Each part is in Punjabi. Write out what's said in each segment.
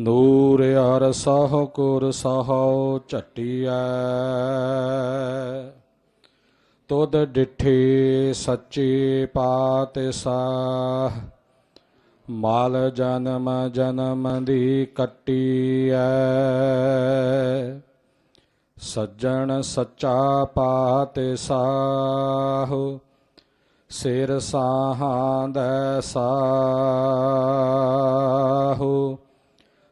ਨੂਰ ਅਰ ਸਹ ਕੁਰ ਸਹਉ ਝਟਿਐ। ਤੁਧ ਡਿਠੇ ਸੱਚੇ ਪਾਤਸ਼ਾਹ, ਮਾਲ ਜਨਮ ਜਨਮ ਦੀ ਕੱਟੀਐ। ਸੱਜਣ ਸੱਚਾ ਪਾਤ ਪਾਤਸ਼ਾਹ, ਸਿਰ ਸਾਹਾਂ ਦਾ ਸਾਹ।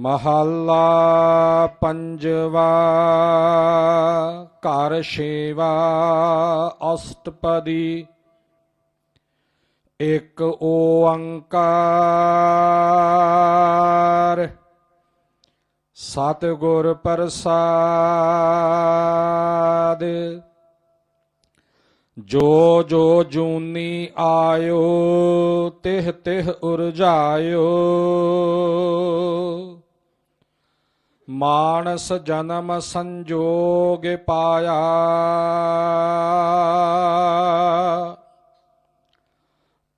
ਮਹੱਲਾ ਪੰਜਵਾ, ਘਰ ਸ਼ੇਵਾ ਅਸ਼ਟਪਦੀ। ਇੱਕ ਓੰਕਾਰ, ਸਤਿਗੁਰ ਪ੍ਰਸਾਦ। ਜੋ ਜੋ ਜੂਨੀ ਆਇਓ, ਤਿਹ ਤਿਹ ਉਰਜਾਇਓ। ਮਾਨਸ ਜਨਮ ਸੰਜੋਗ ਪਾਇਆ।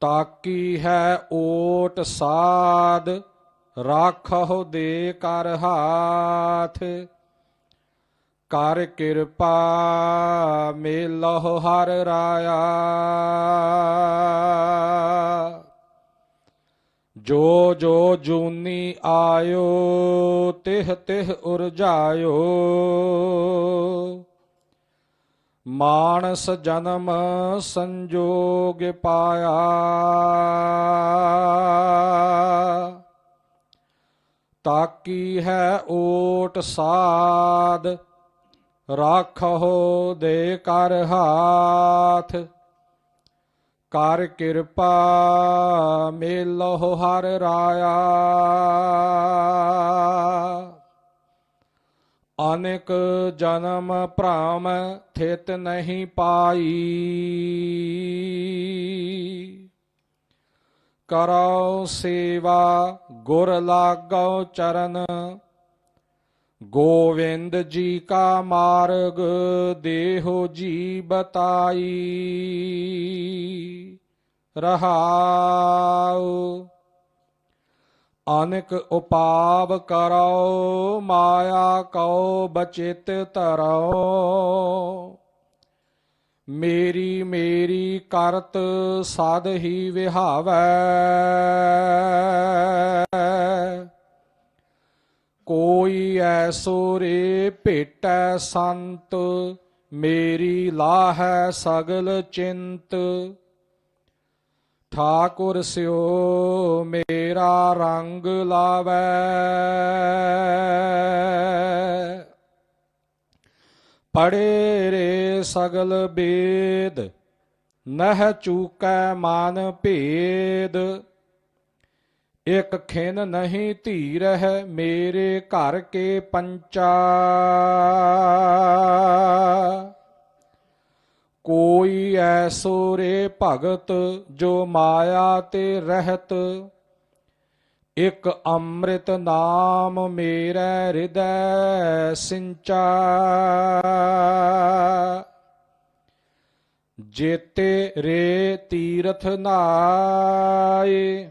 ਤਾਕੀ ਹੈ ਓਟ ਸਾਧ, ਰਾਖਹੁ ਦੇ ਕਰ ਹਾਥ। ਕਰ ਕਿਰਪਾ ਮੇਲਹੁ ਹਰ ਰਾਇਆ। ਜੋ ਜੋ ਜੂਨੀ ਆਇਓ ਤਿਹ ਤਿਹ ਉਰਜਾਇਓ ਮਾਨਸ ਜਨਮ ਸੰਜੋਗ ਪਾਇਆ ਤਾਕੀ ਹੈ ਓਟ ਸਾਧ ਰਾਖੋ ਦੇ ਕਰ ਹਾਥ ਕਰ ਕਿਰਪਾ ਮੇਲਹੁ ਹਰ ਰਾਇਆ। ਅਨੇਕ ਜਨਮ ਭ੍ਰਮ ਥਿਤ ਨਹੀਂ ਪਾਈ। ਕਰੋ ਸੇਵਾ ਗੁਰ ਲਾਗੋ ਚਰਨ ਗੋਵਿੰਦ ਜੀ ਕਾ ਮਾਰਗ ਦੇਹੋ ਜੀ ਬਤਾਈ। ਰਹਾਉ। ਅਨੇਕ ਉਪਾਵ ਕਰੋ, ਮਾਇਆ ਕਉ, ਬਚਿਤ ਧਰੋ ਮੇਰੀ ਮੇਰੀ ਕਰਤ ਸਦ ਹੀ ਵਿਹਾਵੈ। ਕੋਈ ਐਸੋ ਰੇ ਭੇਟੈ ਸੰਤ, ਮੇਰੀ ਲਾਹੈ ਸਗਲ ਚਿੰਤ। ਠਾਕੁਰ ਸਿਓ, ਮੇਰਾ ਰੰਗ ਲਾਵੈ। ਪੜੇ ਰੇ ਸਗਲ ਬੇਦ, ਨਹ ਚੂਕੈ ਮਨ ਭੇਦ। ਇਕ ਖਿਨ ਨਹੀਂ ਧੀਰ ਹੈ ਮੇਰੇ ਘਰ ਕੇ ਪੰਚਾ। ਕੋਈ ਐਸੋ ਰੇ ਭਗਤ ਜੋ ਮਾਇਆ ਤੇ ਰਹਿਤ। ਇਕ ਅੰਮ੍ਰਿਤ ਨਾਮ ਮੇਰੇ ਹਿਰਦੈ ਸਿੰਚਾ। ਜੇਤੇ ਰੇ ਤੀਰਥ ਨਾਏ।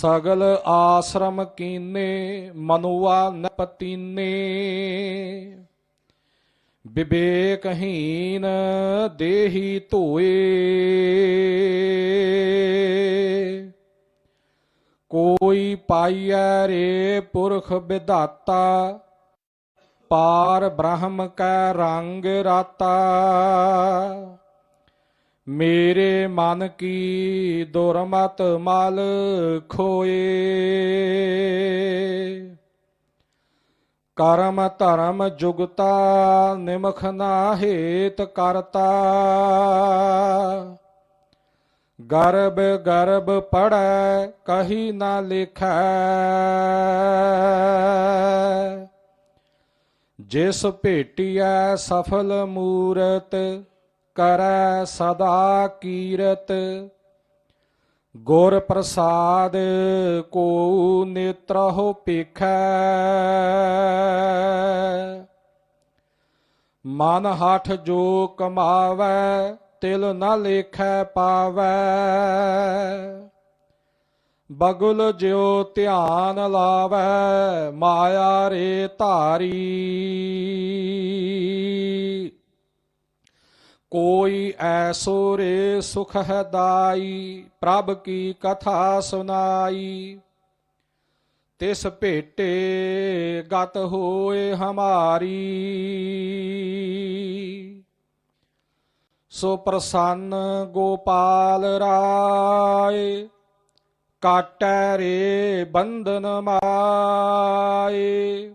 ਸਗਲ ਆਸ਼ਰਮ ਕੀਨੇ, ਮਨੁਆ ਨਪਤੀਨੇ ਵਿਵੇਕਹੀਨ ਦੇਹੀ ਧੋਏ। ਕੋਈ ਪਾਈਐ ਰੇ ਪੁਰਖ ਵਿਧਾਤਾ, ਪਾਰ ਬ੍ਰਹਮ ਕੈ ਰੰਗ ਰਾਤਾ। ਮੇਰੇ ਮਨ ਕੀ ਦੁਰਮਤ ਮਲ ਖੋਏ। ਕਰਮ ਧਰਮ ਜੁਗਤਾ ਨਿਮਖ ਨਾ ਹੇਤ ਕਰਤਾ। ਗਰਬ ਗਰਬ ਪੜੈ ਕਹੀ ਨਾ ਲਿਖੈ। ਜਿਸ ਭੇਟੀਐ ਸਫਲ ਮੂਰਤ ਕਰੈ ਸਦਾ ਕੀਰਤ, ਗੁਰ ਪ੍ਰਸਾਦ ਕੋ ਨੇਤਰਹੁ ਪੇਖੈ ਮਨ ਹਠ ਜੋ ਕਮਾਵੈ, ਤਿਲ ਨ ਲੇਖੈ ਪਾਵੈ। ਬਗੁਲ ਜਿਉ ਧਿਆਨ ਲਾਵੈ, ਮਾਇਆ ਰੇ ਧਾਰੀ। ਕੋਈ ਐਸੋ ਰੇ ਸੁਖ ਹੈ ਦਾਈ, ਪ੍ਰਭ ਕੀ ਕਥਾ ਸੁਨਾਈ। ਤਿਸ ਭੇਟੇ ਗਤ ਹੋਏ ਹਮਾਰੀ। ਸੋ ਪ੍ਰਸੰਨ ਗੋਪਾਲ ਰਾਏ, ਕਾਟੈ ਰੇ ਬੰਧਨ ਮਾਏ।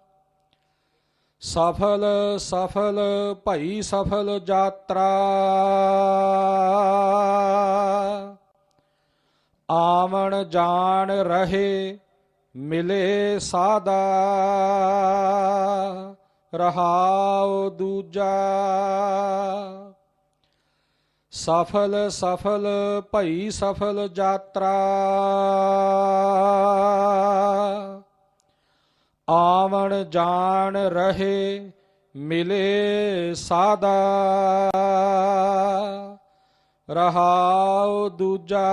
ਸਫਲ ਸਫਲ ਭਈ ਸਫਲ ਯਾਤਰਾ। ਆਵਣ ਜਾਣ ਰਹੇ ਮਿਲੇ ਸਾਦਾ। ਰਹਾਉ ਦੂਜਾ। ਸਫਲ ਸਫਲ ਭਈ ਸਫਲ ਯਾਤਰਾ। ਆਵਣ ਜਾਣ ਰਹੇ ਮਿਲੇ ਸਾਦਾ। ਰਹਾਉ ਦੂਜਾ।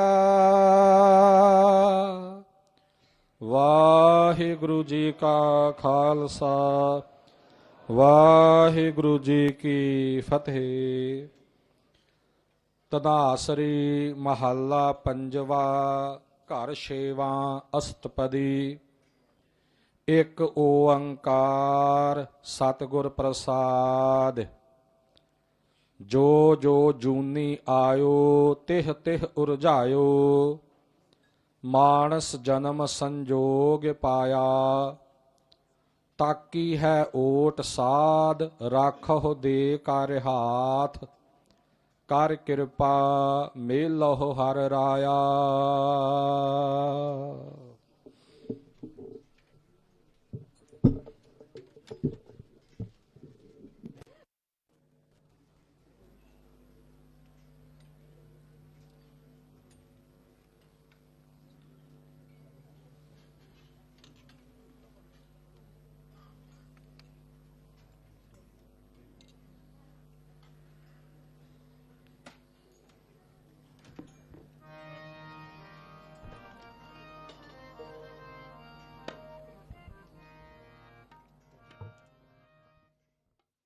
ਵਾਹਿਗੁਰੂ ਜੀ ਕਾ ਖਾਲਸਾ, ਵਾਹਿਗੁਰੂ ਜੀ ਕੀ ਫਤਿਹ। ਤਦਾਸਰੀ ਮਹੱਲਾ ਪੰਜਵਾ, ਘਰ ਛੇਵਾ ਅਸਤਪਦੀ। ਇੱਕ ਓੰਕਾਰ ਸਤਿਗੁਰ ਪ੍ਰਸਾਦ। ਜੋ ਜੋ ਜੂਨੀ ਆਇਓ, ਤਿਹ ਤਿਹ ਉਰਝਾਇਓ। ਮਾਨਸ ਜਨਮ ਸੰਜੋਗ ਪਾਇਆ। ਤਾਕੀ ਹੈ ਓਟ ਸਾਧ ਰਾਖੋ ਦੇ ਕਰ ਹਾਥ। ਕਰ ਕਿਰਪਾ ਮੇਲਹੁ ਹਰ ਰਾਇਆ।